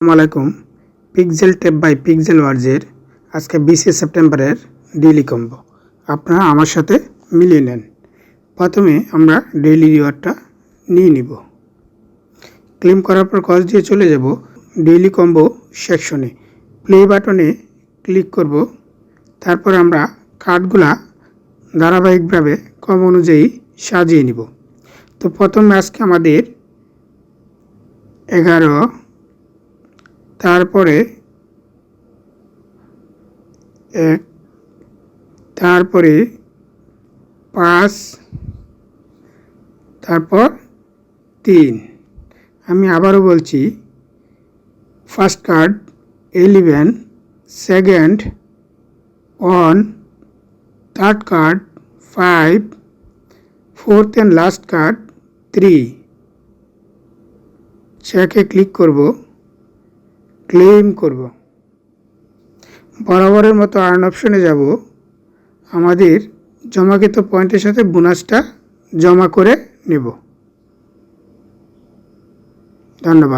আলাইকুম। Pixel tap by Pixel ওয়ার্জের আজকে বিশে সেপ্টেম্বরের ডেইলি কম্বো আপনারা আমার সাথে মিলিয়ে নেন। প্রথমে আমরা ডেইলি রিওয়ার্ডটা নিয়ে নিব। ক্লেম করার পর কস দিয়ে চলে যাব ডেইলি কম্বো সেকশনে প্লে বাটনে ক্লিক করব। তারপর আমরা কার্ডগুলা ধারাবাহিকভাবে কম অনুযায়ী সাজিয়ে নিব। তো প্রথমে আজকে আমাদের এগারো তারপরে এক, তারপরে পাঁচ, তারপর তিন। আমি আবারও বলছি first card eleven second one third card five fourth and last card three চেকে ক্লিক করব। ক্লেম করব। বরাবরের মতো আর্ন অপশনে যাব। আমাদের জমাকৃত পয়েন্টের সাথে বোনাসটা জমা করে নেব। ধন্যবাদ।